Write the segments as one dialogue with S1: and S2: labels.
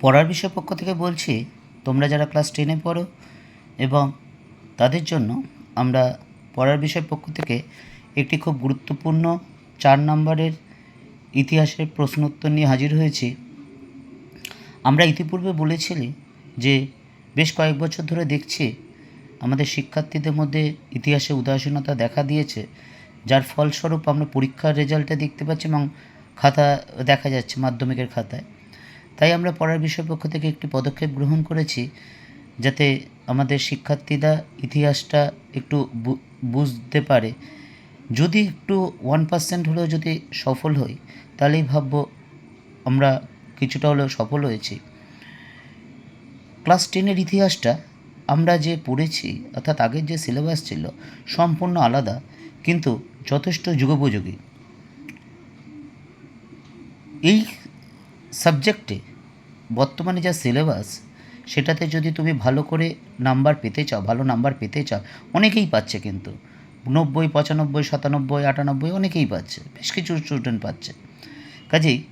S1: পড়ার বিষয় পক্ষ থেকে বলছি, তোমরা যারা ক্লাস টেনে পড়ো এবং তাদের জন্য আমরা পড়ার বিষয় পক্ষ থেকে একটি খুব গুরুত্বপূর্ণ চার নম্বরের ইতিহাসের প্রশ্ন উত্তর নিয়ে হাজির হয়েছি। আমরা ইতিপূর্বে বলেছিলি যে বেশ কয়েক বছর ধরে দেখছি আমাদের শিক্ষার্থীদের মধ্যে ইতিহাসে উদাসীনতা দেখা দিয়েছে, যার ফলস্বরূপ আমরা পরীক্ষার রেজাল্টে দেখতে পাচ্ছি এবং খাতা দেখা যাচ্ছে, মাধ্যমিকের খাতায়। তাই আমরা পড়ার বিষয় পক্ষ থেকে একটি পদক্ষেপ গ্রহণ করেছি যাতে আমাদের শিক্ষার্থীরা ইতিহাসটা একটু বুঝতে পারে। যদি একটু ওয়ান পার্সেন্ট হলেও যদি সফল হই, তাহলেই ভাববো আমরা কিছুটা হলেও সফল হয়েছি। ক্লাস টেনের ইতিহাসটা আমরা যে পড়েছি, অর্থাৎ আগের যে সিলেবাস ছিল, সম্পূর্ণ আলাদা, কিন্তু যথেষ্ট যুগোপযোগী। এই সাবজেক্টে বর্তমানে যা সিলেবাস, সেটাতে যদি তুমি ভালো করে নাম্বার পেতে চাও, ভালো নাম্বার পেতে চাও, অনেকেই পাচ্ছে কিন্তু। নব্বই, পঁচানব্বই, সাতানব্বই, আটানব্বই অনেকেই পাচ্ছে, বেশ কিছু স্টুডেন্ট পাচ্ছে। কাজেই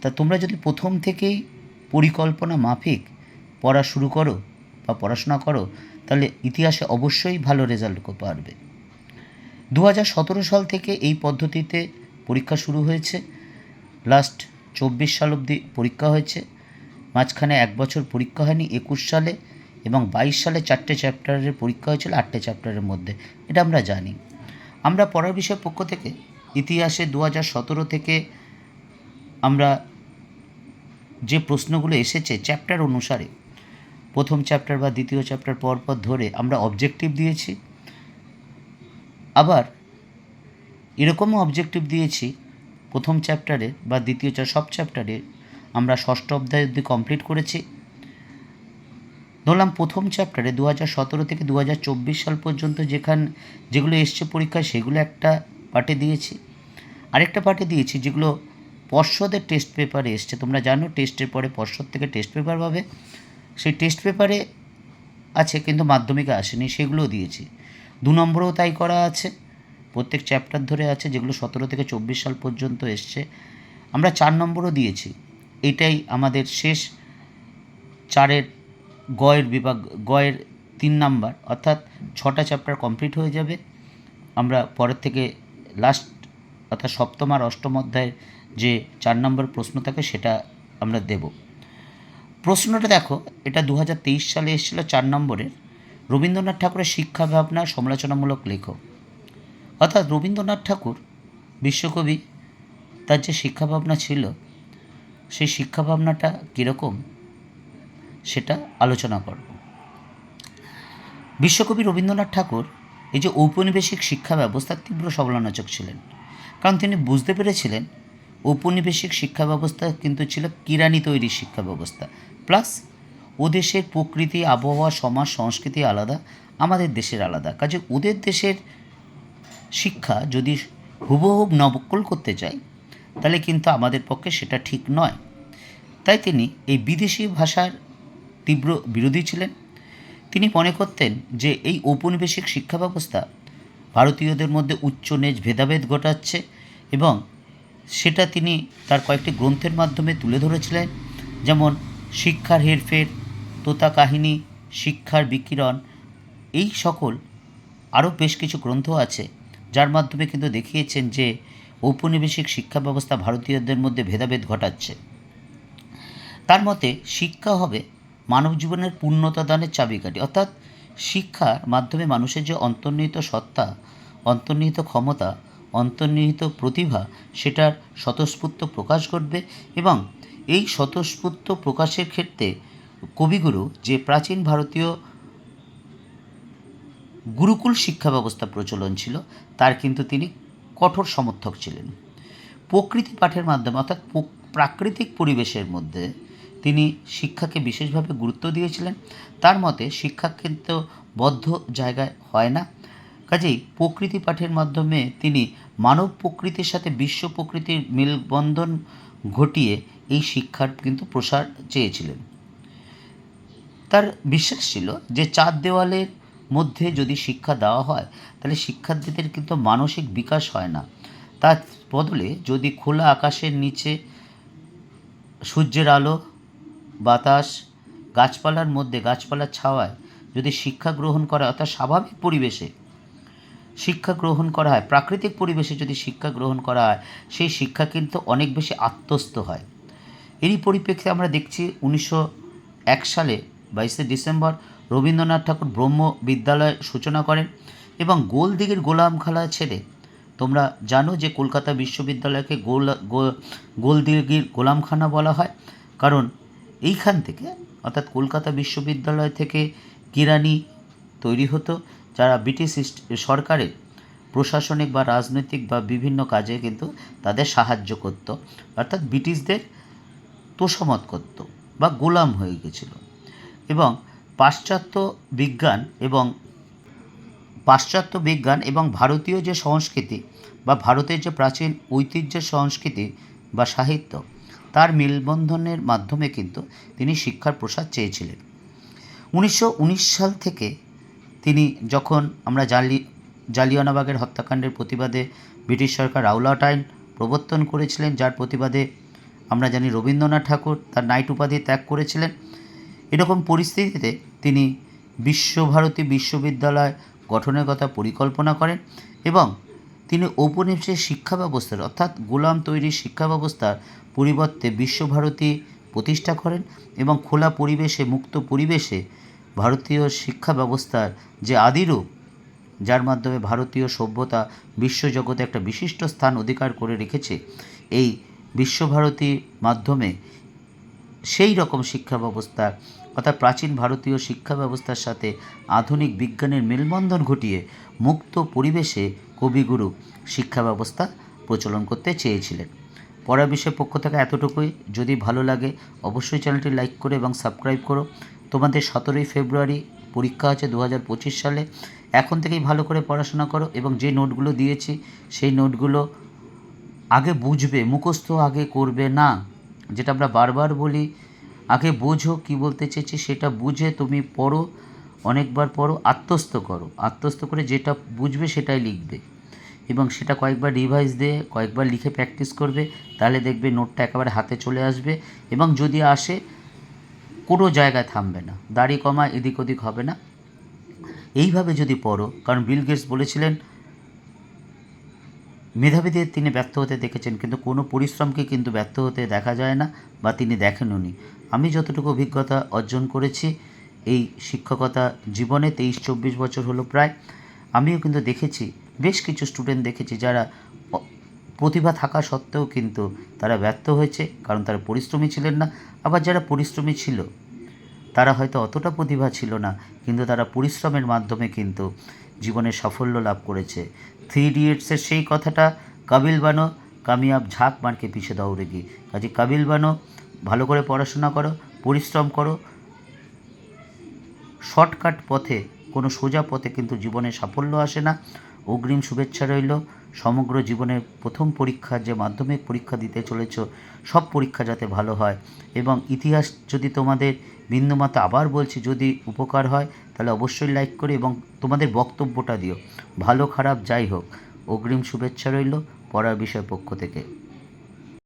S1: তা তোমরা যদি প্রথম থেকেই পরিকল্পনা মাফিক পড়া শুরু করো বা পড়াশোনা করো, তাহলে ইতিহাসে অবশ্যই ভালো রেজাল্ট পারবে। দু হাজার সতেরো সাল থেকে এই পদ্ধতিতে পরীক্ষা শুরু হয়েছে। লাস্ট চব্বিশ সাল অবধি পরীক্ষা হয়েছে। মাঝখানে এক বছর পরীক্ষা হয়নি, একুশ সালে এবং বাইশ সালে চারটে চ্যাপ্টারের পরীক্ষা হয়েছিল আটটে চ্যাপ্টারের মধ্যে। এটা আমরা জানি। আমরা পড়ার বিষয় পক্ষ থেকে ইতিহাসে দু সতেরো থেকে আমরা যে প্রশ্নগুলো এসেছে চ্যাপ্টার অনুসারে, প্রথম চ্যাপ্টার বা দ্বিতীয় চ্যাপ্টার পর পর ধরে আমরা অবজেক্টিভ দিয়েছি। আবার এরকমও অবজেক্টিভ দিয়েছি প্রথম চ্যাপ্টারের বা দ্বিতীয় চা- সব চ্যাপ্টারের আমরা ষষ্ঠ অধ্যায় অবধি কমপ্লিট করেছি। ধরলাম প্রথম চ্যাপ্টারে দু হাজার সতেরো থেকে দু হাজার চব্বিশ সাল পর্যন্ত যেখান যেগুলো এসছে পরীক্ষায়, সেগুলো একটা পার্টে দিয়েছি। আরেকটা পার্টে দিয়েছি যেগুলো পর্ষদের টেস্ট পেপারে এসছে। তোমরা জানো টেস্টের পরে পর্ষদ থেকে টেস্ট পেপার পাবে। সেই টেস্ট পেপারে আছে কিন্তু মাধ্যমিকে আসেনি, সেগুলোও দিয়েছি। দু নম্বরেও তাই করা আছে। প্রত্যেক চ্যাপ্টার ধরে আছে যেগুলো সতেরো থেকে চব্বিশ সাল পর্যন্ত এসছে। আমরা চার নম্বরও দিয়েছি। এটাই আমাদের শেষ চারের গয়ের বিভাগ, গয়ের তিন নাম্বার। অর্থাৎ ছটা চ্যাপ্টার কমপ্লিট হয়ে যাবে। আমরা পরের থেকে লাস্ট অর্থাৎ সপ্তম আর অষ্টম অধ্যায়ের যে চার নম্বর প্রশ্ন থাকে সেটা আমরা দেব। প্রশ্নটা দেখো, এটা দু হাজার তেইশ সালে এসেছিল চার নম্বরের। রবীন্দ্রনাথ ঠাকুরের শিক্ষা ভাবনা সমালোচনামূলক লেখক। অর্থাৎ রবীন্দ্রনাথ ঠাকুর বিশ্বকবি, তার যে শিক্ষা ভাবনা ছিল, সেই শিক্ষা ভাবনাটা কীরকম সেটা আলোচনা করব। বিশ্বকবি রবীন্দ্রনাথ ঠাকুর এই যে ঔপনিবেশিক শিক্ষা ব্যবস্থার তীব্র সমালোচক ছিলেন। কারণ তিনি বুঝতে পেরেছিলেন ঔপনিবেশিক শিক্ষা ব্যবস্থা কিন্তু ছিল কিরানি তৈরি শিক্ষা ব্যবস্থা। প্লাস ও দেশের প্রকৃতি, আবহাওয়া, সমাজ, সংস্কৃতি আলাদা, আমাদের দেশের আলাদা। কাজে ওদের দেশের শিক্ষা যদি হুবহুব নকল করতে চাই তাহলে কিন্তু আমাদের পক্ষে সেটা ঠিক নয়। তাই তিনি এই বিদেশি ভাষার তীব্র বিরোধী ছিলেন। তিনি মনে করতেন যে এই ঔপনিবেশিক শিক্ষা ব্যবস্থা ভারতীয়দের মধ্যে উচ্চ নেজ ভেদাভেদ ঘটাচ্ছে এবং সেটা তিনি তার কয়েকটি গ্রন্থের মাধ্যমে তুলে ধরেছিলেন, যেমন শিক্ষার হেরফের, তোতা কাহিনী, শিক্ষার বিকিরণ, এই সকল আরও বেশ কিছু গ্রন্থ আছে যার মাধ্যমে কিন্তু দেখিয়েছেন যে ঔপনিবেশিক শিক্ষা ব্যবস্থা ভারতীয়দের মধ্যে ভেদাভেদ ঘটাচ্ছে। তার মতে, শিক্ষা হবে মানব জীবনের পূর্ণতা দানের চাবিকাঠি। অর্থাৎ শিক্ষার মাধ্যমে মানুষের যে অন্তর্নিহিত সত্তা, অন্তর্নিহিত ক্ষমতা, অন্তর্নিহিত প্রতিভা, সেটার স্বতঃস্ফূর্ত প্রকাশ ঘটবে এবং এই স্বতঃস্ফূর্ত প্রকাশের ক্ষেত্রে কবিগুরু যে প্রাচীন ভারতীয় গুরুকুল শিক্ষা ব্যবস্থা প্রচলন ছিল, তার কিন্তু তিনি কঠোর সমর্থক ছিলেন। প্রকৃতি পাঠের মাধ্যমে, অর্থাৎ প্রাকৃতিক পরিবেশের মধ্যে তিনি শিক্ষাকে বিশেষভাবে গুরুত্ব দিয়েছিলেন। তার মতে, শিক্ষা কিন্তু বদ্ধ জায়গায় হয় না। কাজেই প্রকৃতি পাঠের মাধ্যমে তিনি মানব প্রকৃতির সাথে বিশ্ব প্রকৃতির মেলবন্ধন ঘটিয়ে এই শিক্ষার কিন্তু প্রসার চেয়েছিলেন। তার বিশ্বাস ছিল যে চার দেওয়ালের মধ্যে যদি শিক্ষা দেওয়া হয়, তাহলে শিক্ষার্থীদের কিন্তু মানসিক বিকাশ হয় না। তার বদলে যদি খোলা আকাশের নিচে সূর্যের আলো, বাতাস, গাছপালার মধ্যে গাছপালার ছাওয়ায় যদি শিক্ষা গ্রহণ করা হয়, অর্থাৎ স্বাভাবিক পরিবেশে শিক্ষা গ্রহণ করা হয়, প্রাকৃতিক পরিবেশে যদি শিক্ষা গ্রহণ করা হয়, সেই শিক্ষা কিন্তু অনেক বেশি আত্মস্থ হয়। এরই পরিপ্রেক্ষিতে আমরা দেখছি উনিশশো এক সালে বাইশে ডিসেম্বর রবীন্দ্রনাথ ঠাকুর ব্রহ্ম বিদ্যালয় সূচনা করেন এবং গোলদিঘির গোলামখালা ছেড়ে তোমরা জানো যে কলকাতা বিশ্ববিদ্যালয়কে গোল গোলদিঘির গোলামখানা বলা হয়। কারণ এইখান থেকে, অর্থাৎ কলকাতা বিশ্ববিদ্যালয় থেকে কিরানি তৈরি হতো, যারা ব্রিটিশ সরকারের প্রশাসনিক বা রাজনৈতিক বা বিভিন্ন কাজে কিন্তু তাদের সাহায্য করত। অর্থাৎ ব্রিটিশদের তোষামত করত বা গোলাম হয়ে গেছিল। এবং পাশ্চাত্য বিজ্ঞান এবং পাশ্চাত্য বিজ্ঞান এবং ভারতীয় যে সংস্কৃতি বা ভারতের যে প্রাচীন ঐতিহ্যের সংস্কৃতি বা সাহিত্য, তার মেলবন্ধনের মাধ্যমে কিন্তু তিনি শিক্ষার প্রসার চেয়েছিলেন। উনিশশো উনিশ সাল থেকে তিনি যখন আমরা জালি, জালিয়ানাবাগের হত্যাকাণ্ডের প্রতিবাদে ব্রিটিশ সরকার রাউলাট আইন প্রবর্তন করেছিলেন, যার প্রতিবাদে আমরা জানি রবীন্দ্রনাথ ঠাকুর তার নাইট উপাধি ত্যাগ করেছিলেন। এরকম পরিস্থিতিতে তিনি বিশ্বভারতী বিশ্ববিদ্যালয় গঠনের কথা পরিকল্পনা করেন এবং তিনি ঔপনিবেশিক শিক্ষা ব্যবস্থার অর্থাৎ গোলাম তৈরির শিক্ষা ব্যবস্থার পরিবর্তে বিশ্বভারতী প্রতিষ্ঠা করেন এবং খোলা পরিবেশে, মুক্ত পরিবেশে ভারতীয় শিক্ষা ব্যবস্থার যে আদিরূপ, যার মাধ্যমে ভারতীয় সভ্যতা বিশ্বজগতে একটা বিশিষ্ট স্থান অধিকার করে রেখেছে, এই বিশ্বভারতীর মাধ্যমে সেই রকম শিক্ষা ব্যবস্থা অর্থাৎ প্রাচীন ভারতীয় শিক্ষা ব্যবস্থার সাথে আধুনিক বিজ্ঞানের মেলবন্ধন ঘটিয়ে মুক্ত পরিবেশে কবিগুরু শিক্ষা ব্যবস্থা প্রচলন করতে চেয়েছিলেন। পড়া বিষয়ের পক্ষ থেকে এতটুকুই। যদি ভালো লাগে, অবশ্যই চ্যানেলটি লাইক করে এবং সাবস্ক্রাইব করো। তোমাদের সতেরোই ফেব্রুয়ারি পরীক্ষা আছে দু হাজার পঁচিশ সালে। এখন থেকেই ভালো করে পড়াশোনা করো এবং যে নোটগুলো দিয়েছি, সেই নোটগুলো আগে বুঝবে, মুখস্থ আগে করবে না। যেটা আমরা বারবার বলি আগে বোঝো কি বলতে চেয়েছি, সেটা বুঝে তুমি পড়ো, অনেকবার পড়ো, আত্মস্থ করো। আত্মস্থ করে যেটা বুঝবে সেটাই লিখবে। এবং সেটা কয়েকবার রিভাইজ দিয়ে কয়েকবার লিখে প্র্যাকটিস করবে, তাহলে দেখবে নোটটা একেবারে হাতে চলে আসবে। এবং যদি আসে, কোনো জায়গায় থামবে না, দাড়ি কমা, এদিক ওদিক হবে না। এইভাবে যদি পড়ো, কারণ বিল গেটস বলেছিলেন মেধাবীদের তিনি ব্যর্থ হতে দেখেছেন, কিন্তু কোনো পরিশ্রমকে কিন্তু ব্যর্থ হতে দেখা যায় না বা তিনি দেখেননি। আমি যতটুকু অভিজ্ঞতা অর্জন করেছি এই শিক্ষকতা জীবনে, তেইশ চব্বিশ বছর হলো প্রায়, আমিও কিন্তু দেখেছি, বেশ কিছু স্টুডেন্ট দেখেছি যারা প্রতিভা থাকা সত্ত্বেও কিন্তু তারা ব্যর্থ হয়েছে, কারণ তারা পরিশ্রমী ছিলেন না। আবার যারা পরিশ্রমী ছিল, তারা হয়তো অতটা প্রতিভা ছিল না, কিন্তু তারা পরিশ্রমের মাধ্যমে কিন্তু জীবনে সাফল্য লাভ করেছে। থ্রি ইডিয়েটসের সেই কথাটা কাবিল বানো, কামিয়াব ঝাঁক মারকে পিছে দৌড়ে গিয়ে। কাজে কাবিল বানো, ভালো করে পড়াশোনা করো, পরিশ্রম করো। শর্টকাট পথে, কোনো সোজা পথে কিন্তু জীবনে সাফল্য আসে না। অগ্রিম শুভেচ্ছা রইল। সমগ্র জীবনের প্রথম পরীক্ষা যে মাধ্যমিক পরীক্ষা দিতে চলেছ, সব পরীক্ষা যাতে ভালো হয়। এবং ইতিহাস যদি তোমাদের বিন্দুমাত্র আবার বলছি, যদি উপকার হয়, তাহলে অবশ্যই লাইক করে এবং তোমাদের বক্তব্যটা দিও। ভালো খারাপ যাই হোক। অগ্রিম শুভেচ্ছা রইল পড়ার বিষয় পক্ষ থেকে।